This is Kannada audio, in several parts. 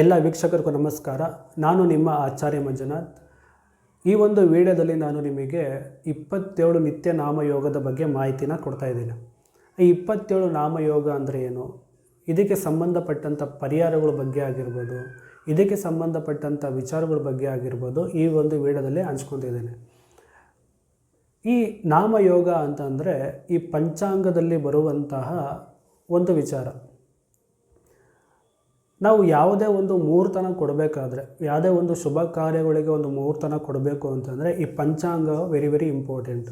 ಎಲ್ಲ ವೀಕ್ಷಕರಿಗೂ ನಮಸ್ಕಾರ. ನಾನು ನಿಮ್ಮ ಆಚಾರ್ಯ ಮಂಜುನಾಥ್. ಈ ಒಂದು ವಿಡಿಯೋದಲ್ಲಿ ನಾನು ನಿಮಗೆ ಇಪ್ಪತ್ತೇಳು ನಿತ್ಯ ನಾಮಯೋಗದ ಬಗ್ಗೆ ಮಾಹಿತಿನ ಕೊಡ್ತಾ ಇದ್ದೀನಿ. ಈ ಇಪ್ಪತ್ತೇಳು ನಾಮಯೋಗ ಅಂದರೆ ಏನು? ಇದಕ್ಕೆ ಸಂಬಂಧಪಟ್ಟಂಥ ಪರಿಹಾರಗಳ ಬಗ್ಗೆ ಆಗಿರ್ಬೋದು, ಇದಕ್ಕೆ ಸಂಬಂಧಪಟ್ಟಂಥ ವಿಚಾರಗಳ ಬಗ್ಗೆ ಆಗಿರ್ಬೋದು ಈ ಒಂದು ವಿಡಿಯೋದಲ್ಲಿ ಹಂಚ್ಕೊತಿದ್ದೇನೆ ಈ ನಾಮಯೋಗ ಅಂತಂದರೆ ಈ ಪಂಚಾಂಗದಲ್ಲಿ ಬರುವಂತಹ ಒಂದು ವಿಚಾರ. ನಾವು ಯಾವುದೇ ಒಂದು ಮುಹೂರ್ತನ ಕೊಡಬೇಕಾದ್ರೆ, ಯಾವುದೇ ಒಂದು ಶುಭ ಕಾರ್ಯಗಳಿಗೆ ಒಂದು ಮುಹೂರ್ತನ ಕೊಡಬೇಕು ಅಂತಂದರೆ ಈ ಪಂಚಾಂಗ ವೆರಿ ವೆರಿ ಇಂಪಾರ್ಟೆಂಟ್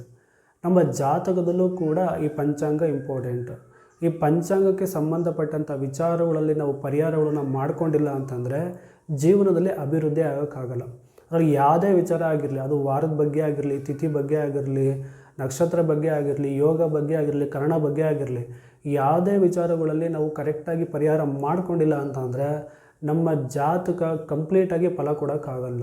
ನಮ್ಮ ಜಾತಕದಲ್ಲೂ ಕೂಡ ಈ ಪಂಚಾಂಗ ಇಂಪಾರ್ಟೆಂಟ್ ಈ ಪಂಚಾಂಗಕ್ಕೆ ಸಂಬಂಧಪಟ್ಟಂಥ ವಿಚಾರಗಳಲ್ಲಿ ನಾವು ಪರಿಹಾರಗಳನ್ನು ಮಾಡ್ಕೊಂಡಿಲ್ಲ ಅಂತಂದರೆ ಜೀವನದಲ್ಲಿ ಅಭಿವೃದ್ಧಿ ಆಗೋಕ್ಕಾಗಲ್ಲ. ಅದ್ರಲ್ಲಿ ಯಾವುದೇ ವಿಚಾರ ಆಗಿರಲಿ, ಅದು ವಾರದ ಬಗ್ಗೆ ಆಗಿರಲಿ, ತಿಥಿ ಬಗ್ಗೆ ಆಗಿರಲಿ, ನಕ್ಷತ್ರ ಬಗ್ಗೆ ಆಗಿರಲಿ, ಯೋಗ ಬಗ್ಗೆ ಆಗಿರಲಿ, ಕರ್ಣ ಬಗ್ಗೆ ಆಗಿರಲಿ ಯಾವುದೇ ವಿಚಾರಗಳಲ್ಲಿ ನಾವು ಕರೆಕ್ಟಾಗಿ ಪರಿಹಾರ ಮಾಡಿಕೊಂಡಿಲ್ಲ ಅಂತಂದರೆ ನಮ್ಮ ಜಾತಕ ಕಂಪ್ಲೀಟಾಗಿ ಫಲ ಕೊಡೋಕ್ಕಾಗಲ್ಲ.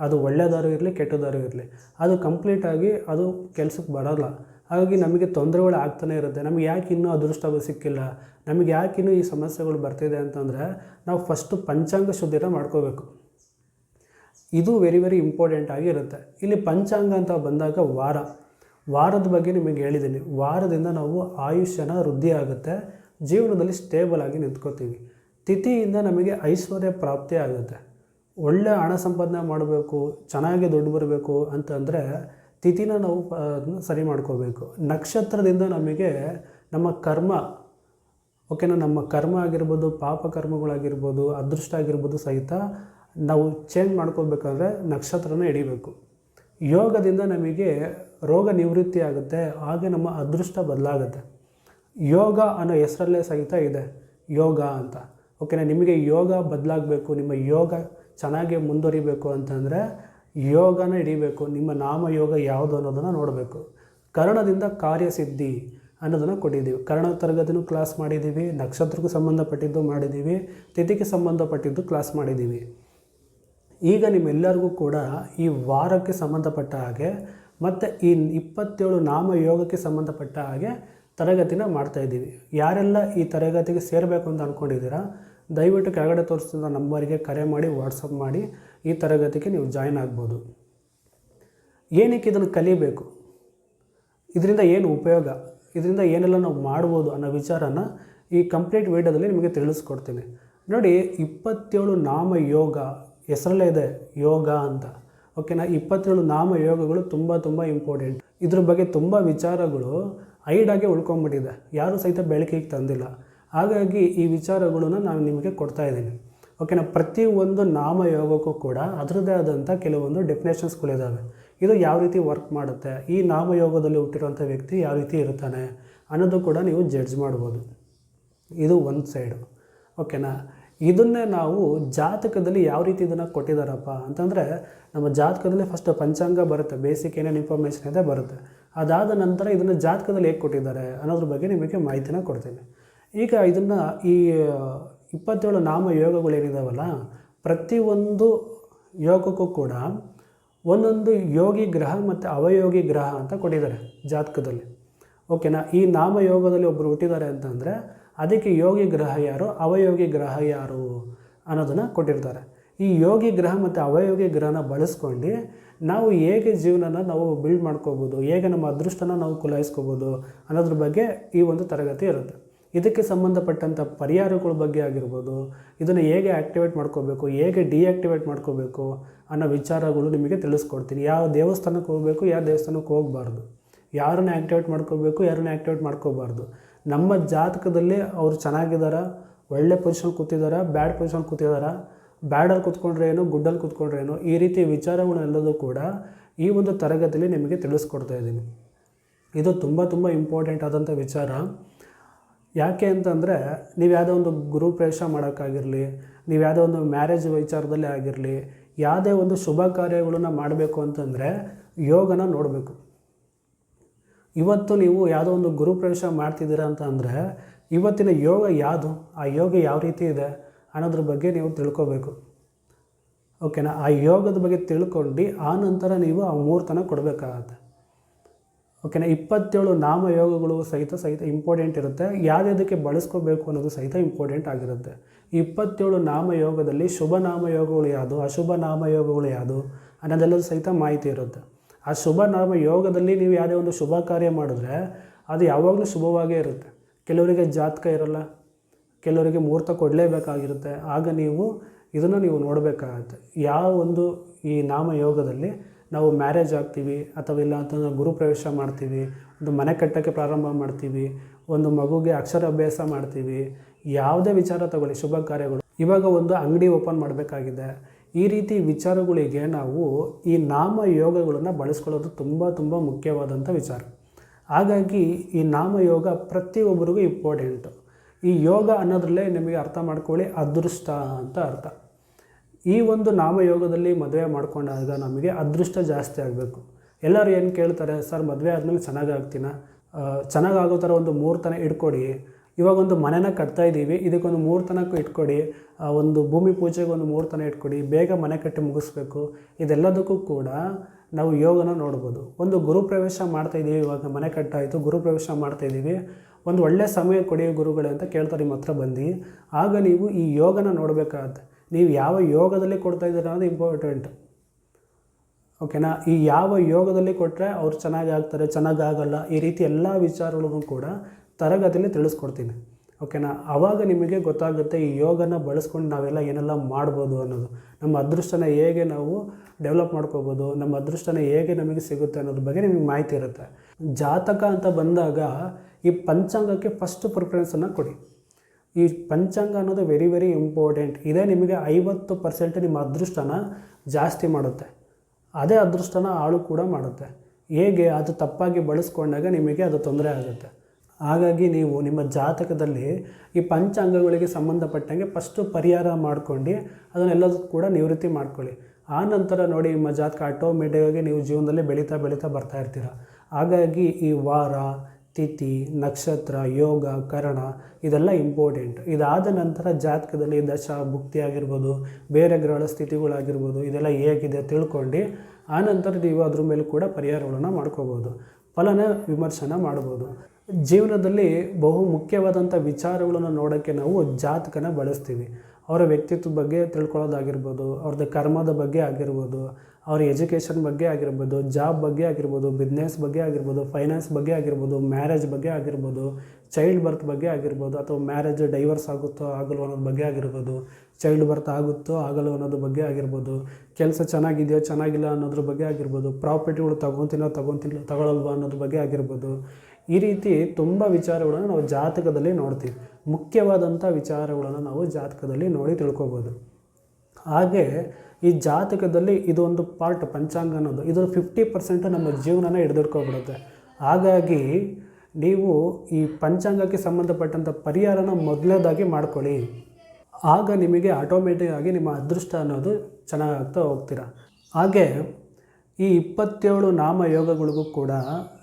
ಅದು ಒಳ್ಳೆಯದಾರು ಇರಲಿ, ಕೆಟ್ಟದಾರು ಇರಲಿ. ಅದು ಕಂಪ್ಲೀಟಾಗಿ ಅದು ಕೆಲಸಕ್ಕೆ ಬರೋಲ್ಲ. ಹಾಗಾಗಿ ನಮಗೆ ತೊಂದರೆಗಳು ಆಗ್ತಾನೆ ಇರುತ್ತೆ. ನಮಗೆ ಯಾಕೆ ಇನ್ನೂ ಅದೃಷ್ಟ ಸಿಕ್ಕಿಲ್ಲ? ನಮಗೆ ಯಾಕೆ ಇನ್ನೂ ಈ ಸಮಸ್ಯೆಗಳು ಬರ್ತಿದೆ ಅಂತಂದರೆ ನಾವು ಫಸ್ಟು ಪಂಚಾಂಗ ಶುದ್ಧಿನ ಮಾಡ್ಕೋಬೇಕು. ಇದು ವೆರಿ ವೆರಿ ಇಂಪಾರ್ಟೆಂಟ್ ಆಗಿರುತ್ತೆ ಇಲ್ಲಿ ಪಂಚಾಂಗ ಅಂತ ಬಂದಾಗ ವಾರ. ವಾರದ ಬಗ್ಗೆ ನಿಮಗೆ ಹೇಳಿದ್ದೀನಿ. ವಾರದಿಂದ ನಾವು ಆಯುಷ್ಯನ ವೃದ್ಧಿ ಆಗುತ್ತೆ. ಜೀವನದಲ್ಲಿ ಸ್ಟೇಬಲ್ ಆಗಿ ನಿಂತ್ಕೋತೀವಿ. ತಿಥಿಯಿಂದ ನಮಗೆ ಐಶ್ವರ್ಯ ಪ್ರಾಪ್ತಿ ಆಗುತ್ತೆ. ಒಳ್ಳೆ ಹಣ ಸಂಪಾದನೆ ಮಾಡಬೇಕು, ಚೆನ್ನಾಗಿ ದುಡ್ಡು ಬರಬೇಕು ಅಂತಂದರೆ ತಿಥಿನ ನಾವು ಸರಿ ಮಾಡ್ಕೋಬೇಕು. ನಕ್ಷತ್ರದಿಂದ ನಮಗೆ ನಮ್ಮ ಕರ್ಮ ಓಕೆನಾ ನಮ್ಮ ಕರ್ಮ ಆಗಿರ್ಬೋದು, ಪಾಪ ಕರ್ಮಗಳಾಗಿರ್ಬೋದು, ಅದೃಷ್ಟ ಆಗಿರ್ಬೋದು ಸಹಿತ ನಾವು ಚೇಂಜ್ ಮಾಡ್ಕೋಬೇಕಂದ್ರೆ ನಕ್ಷತ್ರನ ಹಿಡಿಬೇಕು. ಯೋಗದಿಂದ ನಮಗೆ ರೋಗ ನಿವೃತ್ತಿ ಆಗುತ್ತೆ, ಹಾಗೆ ನಮ್ಮ ಅದೃಷ್ಟ ಬದಲಾಗುತ್ತೆ. ಯೋಗ ಅನ್ನೋ ಹೆಸರಲ್ಲೇ ಸಹಿತ ಇದೆ, ಯೋಗ ಅಂತ. ಓಕೆನಾ ನಿಮಗೆ ಯೋಗ ಬದಲಾಗಬೇಕು, ನಿಮ್ಮ ಯೋಗ ಚೆನ್ನಾಗಿ ಮುಂದುವರಿಬೇಕು ಅಂತಂದರೆ ಯೋಗನ ಹಿಡಿಬೇಕು, ನಿಮ್ಮ ನಾಮಯೋಗ ಯಾವುದು ಅನ್ನೋದನ್ನು ನೋಡಬೇಕು. ಕರ್ಣದಿಂದ ಕಾರ್ಯಸಿದ್ಧಿ ಅನ್ನೋದನ್ನು ಕೊಟ್ಟಿದ್ದೀವಿ. ಕರ್ಣ ತರಗತಿನೂ ಕ್ಲಾಸ್ ಮಾಡಿದ್ದೀವಿ, ನಕ್ಷತ್ರಕ್ಕೂ ಸಂಬಂಧಪಟ್ಟಿದ್ದು ಮಾಡಿದ್ದೀವಿ, ತಿಥಿಗೆ ಸಂಬಂಧಪಟ್ಟಿದ್ದು ಕ್ಲಾಸ್ ಮಾಡಿದ್ದೀವಿ. ಈಗ ನಿಮ್ಮೆಲ್ಲರಿಗೂ ಕೂಡ ಈ ವಾರಕ್ಕೆ ಸಂಬಂಧಪಟ್ಟ ಹಾಗೆ ಮತ್ತು ಈ ಇಪ್ಪತ್ತೇಳು ನಾಮ ಯೋಗಕ್ಕೆ ಸಂಬಂಧಪಟ್ಟ ಹಾಗೆ ತರಗತಿನ ಮಾಡ್ತಾಯಿದ್ದೀವಿ ಯಾರೆಲ್ಲ ಈ ತರಗತಿಗೆ ಸೇರಬೇಕು ಅಂತ ಅಂದ್ಕೊಂಡಿದ್ದೀರಾ ದಯವಿಟ್ಟು ಕೆಳಗಡೆ ತೋರಿಸಿದ ನಂಬರಿಗೆ ಕರೆ ಮಾಡಿ ವಾಟ್ಸಪ್ ಮಾಡಿ, ಈ ತರಗತಿಗೆ ನೀವು ಜಾಯ್ನ್ ಆಗ್ಬೋದು. ಏನಕ್ಕೆ ಇದನ್ನು ಕಲಿಬೇಕು? ಇದರಿಂದ ಏನು ಉಪಯೋಗ? ಇದರಿಂದ ಏನೆಲ್ಲ ನಾವು ಮಾಡ್ಬೋದು ಅನ್ನೋ ವಿಚಾರನ ಈ ಕಂಪ್ಲೀಟ್ ವೀಡಿಯೋದಲ್ಲಿ ನಿಮಗೆ ತಿಳಿಸ್ಕೊಡ್ತೀನಿ. ನೋಡಿ, ಇಪ್ಪತ್ತೇಳು ನಾಮ ಯೋಗ ಹೆಸರಲ್ಲೇ ಇದೆ ಯೋಗ ಅಂತ. ಓಕೆನಾ? ಇಪ್ಪತ್ತೇಳು ನಾಮ ಯೋಗಗಳು ತುಂಬ ತುಂಬ ಇಂಪಾರ್ಟೆಂಟ್ ಇದ್ರ ಬಗ್ಗೆ ತುಂಬ ವಿಚಾರಗಳು ಐಡಾಗೆ ಉಳ್ಕೊಂಬಿಟ್ಟಿದೆ. ಯಾರೂ ಸಹಿತ ಬೆಳಕಿಗೆ ತಂದಿಲ್ಲ. ಹಾಗಾಗಿ ಈ ವಿಚಾರಗಳನ್ನ ನಾನು ನಿಮಗೆ ಕೊಡ್ತಾ ಇದ್ದೀನಿ. ಓಕೆನಾ? ಪ್ರತಿಯೊಂದು ನಾಮ ಯೋಗಕ್ಕೂ ಕೂಡ ಅದರದ್ದೇ ಆದಂಥ ಕೆಲವೊಂದು ಡೆಫಿನೇಷನ್ಸ್ಗಳಿದ್ದಾವೆ ಇದು ಯಾವ ರೀತಿ ವರ್ಕ್ ಮಾಡುತ್ತೆ? ಈ ನಾಮಯೋಗದಲ್ಲಿ ಹುಟ್ಟಿರುವಂಥ ವ್ಯಕ್ತಿ ಯಾವ ರೀತಿ ಇರ್ತಾನೆ ಅನ್ನೋದು ಕೂಡ ನೀವು ಜಡ್ಜ್ ಮಾಡ್ಬೋದು. ಇದು ಒಂದು ಸೈಡು ಓಕೆನಾ? ಇದನ್ನೇ ನಾವು ಜಾತಕದಲ್ಲಿ ಯಾವ ರೀತಿ ಇದನ್ನು ಕೊಟ್ಟಿದ್ದಾರಪ್ಪ ಅಂತಂದರೆ, ನಮ್ಮ ಜಾತಕದಲ್ಲಿ ಫಸ್ಟ್ ಪಂಚಾಂಗ ಬರುತ್ತೆ ಬೇಸಿಕ್ ಏನೇನು ಇನ್ಫಾರ್ಮೇಷನ್ ಇದೆ ಬರುತ್ತೆ. ಅದಾದ ನಂತರ ಇದನ್ನು ಜಾತಕದಲ್ಲಿ ಹೇಗೆ ಕೊಟ್ಟಿದ್ದಾರೆ ಅನ್ನೋದ್ರ ಬಗ್ಗೆ ನಿಮಗೆ ಮಾಹಿತಿನ ಕೊಡ್ತೀನಿ. ಈಗ ಇದನ್ನು ಈ ಇಪ್ಪತ್ತೇಳು ನಾಮ ಯೋಗಗಳೇನಿದಾವಲ್ಲ ಪ್ರತಿಯೊಂದು ಯೋಗಕ್ಕೂ ಕೂಡ ಒಂದೊಂದು ಯೋಗಿ ಗ್ರಹ ಮತ್ತು ಅವಯೋಗಿ ಗ್ರಹ ಅಂತ ಕೊಟ್ಟಿದ್ದಾರೆ ಜಾತಕದಲ್ಲಿ. ಓಕೆನಾ ಈ ನಾಮಯೋಗದಲ್ಲಿ ಒಬ್ಬರು ಹುಟ್ಟಿದ್ದಾರೆ ಅಂತಂದರೆ ಅದಕ್ಕೆ ಯೋಗಿ ಗ್ರಹ ಯಾರು? ಅವಯೋಗಿ ಗ್ರಹ ಯಾರು ಅನ್ನೋದನ್ನು ಕೊಟ್ಟಿರ್ತಾರೆ. ಈ ಯೋಗಿ ಗ್ರಹ ಮತ್ತು ಅವಯೋಗಿ ಗ್ರಹನ ಬಳಸ್ಕೊಂಡು ನಾವು ಹೇಗೆ ಜೀವನನ ನಾವು ಬಿಲ್ಡ್ ಮಾಡ್ಕೋಬೋದು, ಹೇಗೆ ನಮ್ಮ ಅದೃಷ್ಟನ ನಾವು ಕುಲಾಯಿಸ್ಕೋಬೋದು ಅನ್ನೋದ್ರ ಬಗ್ಗೆ ಈ ಒಂದು ತರಗತಿ ಇರುತ್ತೆ. ಇದಕ್ಕೆ ಸಂಬಂಧಪಟ್ಟಂಥ ಪರಿಹಾರಗಳ ಬಗ್ಗೆ ಆಗಿರ್ಬೋದು, ಇದನ್ನು ಹೇಗೆ ಆ್ಯಕ್ಟಿವೇಟ್ ಮಾಡ್ಕೋಬೇಕು, ಹೇಗೆ ಡಿಆಕ್ಟಿವೇಟ್ ಮಾಡ್ಕೋಬೇಕು ಅನ್ನೋ ವಿಚಾರಗಳು ನಿಮಗೆ ತಿಳಿಸ್ಕೊಡ್ತೀನಿ. ಯಾವ ದೇವಸ್ಥಾನಕ್ಕೆ ಹೋಗಬೇಕು, ಯಾವ ದೇವಸ್ಥಾನಕ್ಕೆ ಹೋಗಬಾರ್ದು. ಯಾರನ್ನ ಆ್ಯಕ್ಟಿವೇಟ್ ಮಾಡ್ಕೋಬೇಕು, ಯಾರನ್ನ ಆ್ಯಕ್ಟಿವೇಟ್ ಮಾಡ್ಕೋಬಾರ್ದು. ನಮ್ಮ ಜಾತಕದಲ್ಲಿ ಅವರು ಚೆನ್ನಾಗಿದ್ದಾರಾ ಒಳ್ಳೆ ಪೊಸಿಷನ್ ಕೂತಿದ್ದಾರಾ ಬ್ಯಾಡ್ ಪೊಸಿಷನ್ ಕೂತಿದ್ದಾರಾ ಬ್ಯಾಡಲ್ಲಿ ಕೂತ್ಕೊಂಡ್ರೆ ಏನು ಗುಡ್ಡಲ್ಲಿ ಕೂತ್ಕೊಂಡ್ರೆ ಏನು, ಈ ರೀತಿ ವಿಚಾರಗಳನ್ನೆಲ್ಲದೂ ಕೂಡ ಈ ಒಂದು ತರಗತಿಯಲ್ಲಿ ನಿಮಗೆ ತಿಳಿಸ್ಕೊಡ್ತಾ ಇದ್ದೀನಿ. ಇದು ತುಂಬ ತುಂಬ ಇಂಪಾರ್ಟೆಂಟ್ ಆದಂಥ ವಿಚಾರ. ಯಾಕೆ ಅಂತಂದರೆ, ನೀವು ಯಾವುದೋ ಒಂದು ಗುರು ಪ್ರವೇಶ ಮಾಡೋಕ್ಕಾಗಿರಲಿ, ನೀವು ಯಾವುದೋ ಒಂದು ಮ್ಯಾರೇಜ್ ವಿಚಾರದಲ್ಲಿ ಆಗಿರಲಿ, ಯಾವುದೇ ಒಂದು ಶುಭ ಕಾರ್ಯಗಳನ್ನ ಮಾಡಬೇಕು ಅಂತಂದರೆ ಯೋಗನ ನೋಡಬೇಕು. ಇವತ್ತು ನೀವು ಯಾವುದೋ ಒಂದು ಗುರು ಪ್ರವೇಶ ಮಾಡ್ತಿದ್ದೀರಾ ಅಂತ ಅಂದರೆ, ಇವತ್ತಿನ ಯೋಗ ಯಾವುದು? ಆ ಯೋಗ ಯಾವ ರೀತಿ ಇದೆ ಅನ್ನೋದ್ರ ಬಗ್ಗೆ ನೀವು ತಿಳ್ಕೊಬೇಕು. ಓಕೆನಾ ಆ ಯೋಗದ ಬಗ್ಗೆ ತಿಳ್ಕೊಂಡು ಆ ನಂತರ ನೀವು ಆ ಮೂರ್ತನ ಕೊಡಬೇಕಾಗತ್ತೆ. ಓಕೆನಾ ಇಪ್ಪತ್ತೇಳು ನಾಮಯೋಗಗಳು ಸಹಿತ ಸಹಿತ ಇಂಪಾರ್ಟೆಂಟ್ ಇರುತ್ತೆ. ಯಾವ್ಯಾವುದಕ್ಕೆ ಬಳಸ್ಕೋಬೇಕು ಅನ್ನೋದು ಸಹಿತ ಇಂಪಾರ್ಟೆಂಟ್ ಆಗಿರುತ್ತೆ. ಇಪ್ಪತ್ತೇಳು ಇಪ್ಪತ್ತೇಳು ನಾಮಯೋಗದಲ್ಲಿ ಶುಭ ನಾಮಯೋಗಗಳು ಯಾವುದು? ಅಶುಭ ನಾಮಯೋಗಗಳು ಯಾವುದು? ಅನ್ನೋದೆಲ್ಲದೂ ಸಹಿತ ಮಾಹಿತಿ ಇರುತ್ತೆ. ಆ ಶುಭ ನಾಮ ಯೋಗದಲ್ಲಿ ನೀವು ಯಾವುದೇ ಒಂದು ಶುಭ ಕಾರ್ಯ ಮಾಡಿದ್ರೆ ಅದು ಯಾವಾಗಲೂ ಶುಭವಾಗೇ ಇರುತ್ತೆ. ಕೆಲವರಿಗೆ ಜಾತಕ ಇರಲ್ಲ, ಕೆಲವರಿಗೆ ಮುಹೂರ್ತ ಕೊಡಲೇಬೇಕಾಗಿರುತ್ತೆ. ಆಗ ನೀವು ಇದನ್ನು ನೀವು ನೋಡಬೇಕಾಗುತ್ತೆ. ಯಾವ ಒಂದು ಈ ನಾಮ ಯೋಗದಲ್ಲಿ ನಾವು ಮ್ಯಾರೇಜ್ ಆಗ್ತೀವಿ ಅಥವಾ ಇಲ್ಲ ಅಂತಂದ್ರೆ ಗುರುಪ್ರವೇಶ ಮಾಡ್ತೀವಿ, ಒಂದು ಮನೆ ಕಟ್ಟೋಕ್ಕೆ ಪ್ರಾರಂಭ ಮಾಡ್ತೀವಿ, ಒಂದು ಮಗುಗೆ ಅಕ್ಷರ ಅಭ್ಯಾಸ ಮಾಡ್ತೀವಿ, ಯಾವುದೇ ವಿಚಾರ ತಗೊಳ್ಳಿ, ಶುಭ ಕಾರ್ಯಗಳು. ಇವಾಗ ಒಂದು ಅಂಗಡಿ ಓಪನ್ ಮಾಡಬೇಕಾಗಿದೆ. ಈ ರೀತಿ ವಿಚಾರಗಳಿಗೆ ನಾವು ಈ ನಾಮ ಯೋಗಗಳನ್ನು ಬಳಸ್ಕೊಳ್ಳೋದು ತುಂಬ ತುಂಬ ಮುಖ್ಯವಾದಂಥ ವಿಚಾರ. ಹಾಗಾಗಿ ಈ ನಾಮಯೋಗ ಪ್ರತಿಯೊಬ್ಬರಿಗೂ ಇಂಪಾರ್ಟೆಂಟು ಈ ಯೋಗ ಅನ್ನೋದ್ರಲ್ಲೇ ನಿಮಗೆ ಅರ್ಥ ಮಾಡ್ಕೊಳ್ಳಿ, ಅದೃಷ್ಟ ಅಂತ ಅರ್ಥ. ಈ ಒಂದು ನಾಮಯೋಗದಲ್ಲಿ ಮದುವೆ ಮಾಡ್ಕೊಂಡಾಗ ನಮಗೆ ಅದೃಷ್ಟ ಜಾಸ್ತಿ ಆಗಬೇಕು. ಎಲ್ಲರೂ ಏನು ಕೇಳ್ತಾರೆ, ಸರ್ ಮದುವೆ ಆದಮೇಲೆ ಚೆನ್ನಾಗಾಗ್ತೀನ? ಚೆನ್ನಾಗಾಗೋ ಥರ ಒಂದು ಮುಹೂರ್ತನ ಇಟ್ಕೊಡಿ ಇವಾಗ ಒಂದು ಮನೆನ ಕಟ್ತಾ ಇದ್ದೀವಿ. ಇದಕ್ಕೊಂದು ಮುಹೂರ್ತನ ಇಟ್ಕೊಡಿ. ಒಂದು ಭೂಮಿ ಪೂಜೆಗೆ ಒಂದು ತನ ಇಟ್ಕೊಡಿ. ಬೇಗ ಮನೆ ಕಟ್ಟಿ ಮುಗಿಸ್ಬೇಕು. ಇದೆಲ್ಲದಕ್ಕೂ ಕೂಡ ನಾವು ಯೋಗನ ನೋಡ್ಬೋದು. ಒಂದು ಗುರುಪ್ರವೇಶ ಮಾಡ್ತಾ ಇದ್ದೀವಿ ಇವಾಗ. ಮನೆ ಕಟ್ಟಾಯಿತು ಗುರುಪ್ರವೇಶ ಮಾಡ್ತಾ ಇದ್ದೀವಿ. ಒಂದು ಒಳ್ಳೆ ಸಮಯ ಕೊಡಿ ಗುರುಗಳೇ ಅಂತ ಕೇಳ್ತಾರೆ ನಿಮ್ಮ ಹತ್ರ ಬಂದು. ಆಗ ನೀವು ಈ ಯೋಗನ ನೋಡಬೇಕಾದ ನೀವು ಯಾವ ಯೋಗದಲ್ಲಿ ಕೊಡ್ತಾ ಇದ್ದೀರ ಅನ್ನೋದು ಇಂಪಾರ್ಟೆಂಟ್ ಓಕೆನಾ? ಈ ಯಾವ ಯೋಗದಲ್ಲಿ ಕೊಟ್ಟರೆ ಅವ್ರು ಚೆನ್ನಾಗಿ ಆಗ್ತಾರೆ, ಚೆನ್ನಾಗಿ ಆಗಲ್ಲ, ಈ ರೀತಿ ಎಲ್ಲ ವಿಚಾರಗಳನ್ನು ಕೂಡ ತರಗತಿಯಲ್ಲಿ ತಿಳಿಸ್ಕೊಡ್ತೀನಿ. ಓಕೆನಾ? ಆವಾಗ ನಿಮಗೆ ಗೊತ್ತಾಗುತ್ತೆ ಈ ಯೋಗನ ಬಳಸ್ಕೊಂಡು ನಾವೆಲ್ಲ ಏನೆಲ್ಲ ಮಾಡ್ಬೋದು ಅನ್ನೋದು. ನಮ್ಮ ಅದೃಷ್ಟನ ಹೇಗೆ ನಾವು ಡೆವಲಪ್ ಮಾಡ್ಕೋಬೋದು, ನಮ್ಮ ಅದೃಷ್ಟನ ಹೇಗೆ ನಮಗೆ ಸಿಗುತ್ತೆ ಅನ್ನೋದ್ರ ಬಗ್ಗೆ ನಿಮಗೆ ಮಾಹಿತಿ ಇರುತ್ತೆ. ಜಾತಕ ಅಂತ ಬಂದಾಗ ಈ ಪಂಚಾಂಗಕ್ಕೆ ಫಸ್ಟ್ ಪ್ರಿಫರೆನ್ಸನ್ನು ಕೊಡಿ. ಈ ಪಂಚಾಂಗ ಅನ್ನೋದು ವೆರಿ ವೆರಿ ಇಂಪಾರ್ಟೆಂಟ್ ಇದೇ ನಿಮಗೆ ಐವತ್ತು ಪರ್ಸೆಂಟ್ ನಿಮ್ಮ ಅದೃಷ್ಟನ ಜಾಸ್ತಿ ಮಾಡುತ್ತೆ. ಅದೇ ಅದೃಷ್ಟನ ಹಾಳು ಕೂಡ ಮಾಡುತ್ತೆ. ಹೇಗೆ? ಅದು ತಪ್ಪಾಗಿ ಬಳಸ್ಕೊಂಡಾಗ ನಿಮಗೆ ಅದು ತೊಂದರೆ ಆಗುತ್ತೆ. ಹಾಗಾಗಿ ನೀವು ನಿಮ್ಮ ಜಾತಕದಲ್ಲಿ ಈ ಪಂಚಾಂಗಗಳಿಗೆ ಸಂಬಂಧಪಟ್ಟಂಗೆ ಫಸ್ಟು ಪರಿಹಾರ ಮಾಡ್ಕೊಂಡು ಅದನ್ನೆಲ್ಲದಕ್ಕೂ ಕೂಡ ನಿವೃತ್ತಿ ಮಾಡ್ಕೊಳ್ಳಿ. ಆ ನಂತರ ನೋಡಿ ನಿಮ್ಮ ಜಾತಕ ಆಟೋಮೆಟಿಕ್ಕಾಗಿ ನೀವು ಜೀವನದಲ್ಲಿ ಬೆಳೀತಾ ಬೆಳೀತಾ ಬರ್ತಾ ಇರ್ತೀರ. ಹಾಗಾಗಿ ಈ ವಾರ, ತಿಥಿ, ನಕ್ಷತ್ರ, ಯೋಗ, ಕರಣ ಇದೆಲ್ಲ ಇಂಪಾರ್ಟೆಂಟ್ ಇದಾದ ನಂತರ ಜಾತಕದಲ್ಲಿ ದಶ ಭುಕ್ತಿ ಆಗಿರ್ಬೋದು, ಬೇರೆ ಗ್ರಹಗಳ ಸ್ಥಿತಿಗಳಾಗಿರ್ಬೋದು ಇದೆಲ್ಲ ಹೇಗಿದೆ ತಿಳ್ಕೊಂಡು ಆ ನಂತರ ನೀವು ಅದ್ರ ಮೇಲೆ ಕೂಡ ಪರಿಹಾರಗಳನ್ನು ಮಾಡ್ಕೋಬೋದು. ಫಲನ ವಿಮರ್ಶನ ಮಾಡ್ಬೋದು. ಜೀವನದಲ್ಲಿ ಬಹು ಮುಖ್ಯವಾದಂಥ ವಿಚಾರಗಳನ್ನು ನೋಡೋಕ್ಕೆ ನಾವು ಜಾತಕನ ಬಳಸ್ತೀವಿ ಅವರ ವ್ಯಕ್ತಿತ್ವದ ಬಗ್ಗೆ ತಿಳ್ಕೊಳ್ಳೋದಾಗಿರ್ಬೋದು ಅವ್ರದ್ದು ಕರ್ಮದ ಬಗ್ಗೆ ಆಗಿರ್ಬೋದು ಅವ್ರ ಎಜುಕೇಷನ್ ಬಗ್ಗೆ ಆಗಿರ್ಬೋದು ಜಾಬ್ ಬಗ್ಗೆ ಆಗಿರ್ಬೋದು ಬಿಸ್ನೆಸ್ ಬಗ್ಗೆ ಆಗಿರ್ಬೋದು ಫೈನಾನ್ಸ್ ಬಗ್ಗೆ ಆಗಿರ್ಬೋದು ಮ್ಯಾರೇಜ್ ಬಗ್ಗೆ ಆಗಿರ್ಬೋದು ಚೈಲ್ಡ್ ಬರ್ತ್ ಬಗ್ಗೆ ಆಗಿರ್ಬೋದು ಅಥವಾ ಮ್ಯಾರೇಜ್ ಡೈವರ್ಸ್ ಆಗುತ್ತೋ ಆಗಲ್ವೋ ಅನ್ನೋದ್ರ ಬಗ್ಗೆ ಆಗಿರ್ಬೋದು ಚೈಲ್ಡ್ ಬರ್ತ್ ಆಗುತ್ತೋ ಆಗಲ್ವೋ ಅನ್ನೋದ್ರ ಬಗ್ಗೆ ಆಗಿರ್ಬೋದು ಕೆಲಸ ಚೆನ್ನಾಗಿದೆಯೋ ಚೆನ್ನಾಗಿಲ್ಲ ಅನ್ನೋದ್ರ ಬಗ್ಗೆ ಆಗಿರ್ಬೋದು ಪ್ರಾಪರ್ಟಿಗಳು ತಗೊತೀನೋ ತಗೊತಿಲ್ಲ ತಗೊಳಲ್ವಾ ಅನ್ನೋದ್ರ ಬಗ್ಗೆ ಆಗಿರ್ಬೋದು ಈ ರೀತಿ ತುಂಬ ವಿಚಾರಗಳನ್ನು ನಾವು ಜಾತಕದಲ್ಲಿ ನೋಡ್ತೀವಿ. ಮುಖ್ಯವಾದಂಥ ವಿಚಾರಗಳನ್ನು ನಾವು ಜಾತಕದಲ್ಲಿ ನೋಡಿ ತಿಳ್ಕೊಬೋದು. ಹಾಗೆ ಈ ಜಾತಕದಲ್ಲಿ ಇದೊಂದು ಪಾರ್ಟ್ ಪಂಚಾಂಗ ಅನ್ನೋದು. ಇದು ಫಿಫ್ಟಿ ಪರ್ಸೆಂಟ್ ನಮ್ಮ ಜೀವನನ ಹಿಡಿದಿಟ್ಕೊಬಿಡುತ್ತೆ ಹಾಗಾಗಿ ನೀವು ಈ ಪಂಚಾಂಗಕ್ಕೆ ಸಂಬಂಧಪಟ್ಟಂಥ ಪರಿಹಾರನ ಮೊದಲನೇದಾಗಿ ಮಾಡ್ಕೊಳ್ಳಿ. ಆಗ ನಿಮಗೆ ಆಟೋಮೆಟಿಕ್ ಆಗಿ ನಿಮ್ಮ ಅದೃಷ್ಟ ಅನ್ನೋದು ಚೆನ್ನಾಗಾಗ್ತಾ ಹೋಗ್ತೀರ. ಹಾಗೆ ಈ ಇಪ್ಪತ್ತೇಳು ನಾಮಯೋಗಗಳಿಗೂ ಕೂಡ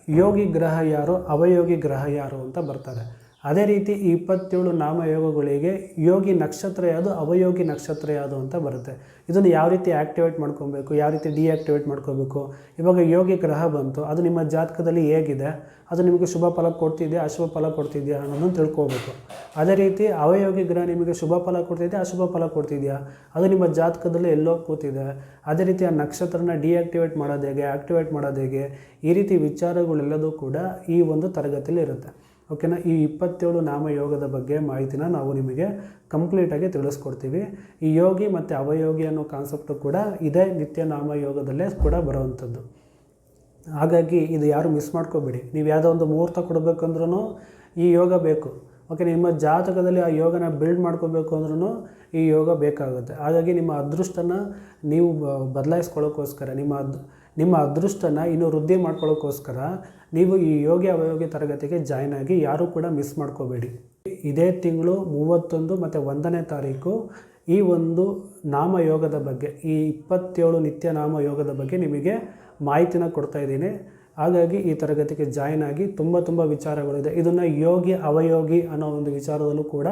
ಯೋಗಿ ಗ್ರಹ ಯಾರು, ಅವಯೋಗಿ ಗ್ರಹ ಯಾರು ಅಂತ ಬರ್ತಾರೆ. ಅದೇ ರೀತಿ ಈ ಇಪ್ಪತ್ತೇಳು ನಾಮಯೋಗಗಳಿಗೆ ಯೋಗಿ ನಕ್ಷತ್ರ ಯಾವುದು, ಅವಯೋಗಿ ನಕ್ಷತ್ರ ಯಾವುದು ಅಂತ ಬರುತ್ತೆ. ಇದನ್ನು ಯಾವ ರೀತಿ ಆ್ಯಕ್ಟಿವೇಟ್ ಮಾಡ್ಕೊಬೇಕು, ಯಾವ ರೀತಿ ಡಿಆಕ್ಟಿವೇಟ್ ಮಾಡ್ಕೋಬೇಕು? ಇವಾಗ ಯೋಗಿ ಗ್ರಹ ಬಂತು, ಅದು ನಿಮ್ಮ ಜಾತಕದಲ್ಲಿ ಹೇಗಿದೆ, ಅದು ನಿಮಗೆ ಶುಭ ಫಲ ಕೊಡ್ತಿದೆಯಾ, ಅಶುಭ ಫಲ ಕೊಡ್ತಿದೆಯಾ ಅನ್ನೋದನ್ನು ತಿಳ್ಕೊಬೇಕು. ಅದೇ ರೀತಿ ಅವಯೋಗಿ ಗ್ರಹ ನಿಮಗೆ ಶುಭ ಫಲ ಕೊಡ್ತಿದೆಯಾ ಅಶುಭ ಫಲ ಕೊಡ್ತಿದೆಯಾ? ಅದು ನಿಮ್ಮ ಜಾತಕದಲ್ಲಿ ಎಲ್ಲೋ ಕೂತಿದೆ. ಅದೇ ರೀತಿ ಆ ನಕ್ಷತ್ರನ ಡಿಆಕ್ಟಿವೇಟ್ ಮಾಡೋದು ಹೇಗೆ ಆ್ಯಕ್ಟಿವೇಟ್ ಮಾಡೋದು ಹೇಗೆ, ಈ ರೀತಿ ವಿಚಾರಗಳೆಲ್ಲದೂ ಕೂಡ ಈ ಒಂದು ತರಗತಿಯಲ್ಲಿ ಇರುತ್ತೆ. ಓಕೆನಾ ಈ ಇಪ್ಪತ್ತೇಳು ನಾಮಯೋಗದ ಬಗ್ಗೆ ಮಾಹಿತಿನ ನಾವು ನಿಮಗೆ ಕಂಪ್ಲೀಟಾಗಿ ತಿಳಿಸ್ಕೊಡ್ತೀವಿ. ಈ ಯೋಗಿ ಮತ್ತು ಅವಯೋಗಿ ಅನ್ನೋ ಕಾನ್ಸೆಪ್ಟು ಕೂಡ ಇದೇ ನಿತ್ಯ ನಾಮಯೋಗದಲ್ಲೇ ಕೂಡ ಬರುವಂಥದ್ದು. ಹಾಗಾಗಿ ಇದು ಯಾರು ಮಿಸ್ ಮಾಡ್ಕೋಬೇಡಿ. ನೀವು ಯಾವುದೋ ಒಂದು ಮುಹೂರ್ತ ಕೊಡಬೇಕಂದ್ರೂ ಈ ಯೋಗ ಬೇಕು. ಓಕೆ, ನಿಮ್ಮ ಜಾತಕದಲ್ಲಿ ಆ ಯೋಗನ ಬಿಲ್ಡ್ ಮಾಡ್ಕೋಬೇಕು ಅಂದ್ರೂ ಈ ಯೋಗ ಬೇಕಾಗುತ್ತೆ. ಹಾಗಾಗಿ ನಿಮ್ಮ ಅದೃಷ್ಟನ ನೀವು ಬದಲಾಯಿಸ್ಕೊಳ್ಳೋಕ್ಕೋಸ್ಕರ ನಿಮ್ಮ ನಿಮ್ಮ ಅದೃಷ್ಟನ ಇನ್ನೂ ವೃದ್ಧಿ ಮಾಡ್ಕೊಳ್ಳೋಕ್ಕೋಸ್ಕರ ನೀವು ಈ ಯೋಗಿ ಅವಯೋಗಿ ತರಗತಿಗೆ ಜಾಯ್ನ್ ಆಗಿ ಯಾರೂ ಕೂಡ ಮಿಸ್ ಮಾಡ್ಕೋಬೇಡಿ. ಇದೇ ತಿಂಗಳು ಮೂವತ್ತೊಂದು ಮತ್ತು ಒಂದನೇ ತಾರೀಕು ಈ ಒಂದು ನಾಮಯೋಗದ ಬಗ್ಗೆ, ಈ ಇಪ್ಪತ್ತೇಳು ನಿತ್ಯ ನಾಮಯೋಗದ ಬಗ್ಗೆ ನಿಮಗೆ ಮಾಹಿತಿನ ಕೊಡ್ತಾ ಇದ್ದೀನಿ. ಹಾಗಾಗಿ ಈ ತರಗತಿಗೆ ಜಾಯ್ನ್ ಆಗಿ ತುಂಬ ತುಂಬ ವಿಚಾರಗಳಿದೆ ಇದನ್ನು ಯೋಗಿ ಅವಯೋಗಿ ಅನ್ನೋ ಒಂದು ವಿಚಾರದಲ್ಲೂ ಕೂಡ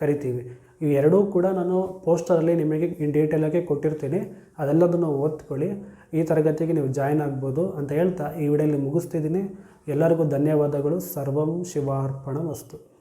ಕರಿತೀವಿ. ಇವು ಎರಡೂ ಕೂಡ ನಾನು ಪೋಸ್ಟರಲ್ಲಿ ನಿಮಗೆ ಇನ್ ಡೀಟೇಲಾಗಿ ಕೊಟ್ಟಿರ್ತೀನಿ. ಅದೆಲ್ಲದನ್ನು ಓದ್ಕೊಳ್ಳಿ. ಈ ತರಗತಿಗೆ ನೀವು ಜಾಯ್ನ್ ಆಗ್ಬೋದು ಅಂತ ಹೇಳ್ತಾ ಈ ವಿಡಿಯೋಲಿ ಮುಗಿಸ್ತಿದ್ದೀನಿ. ಎಲ್ಲರಿಗೂ ಧನ್ಯವಾದಗಳು. ಸರ್ವಂ ಶಿವಾರ್ಪಣ ವಸ್ತು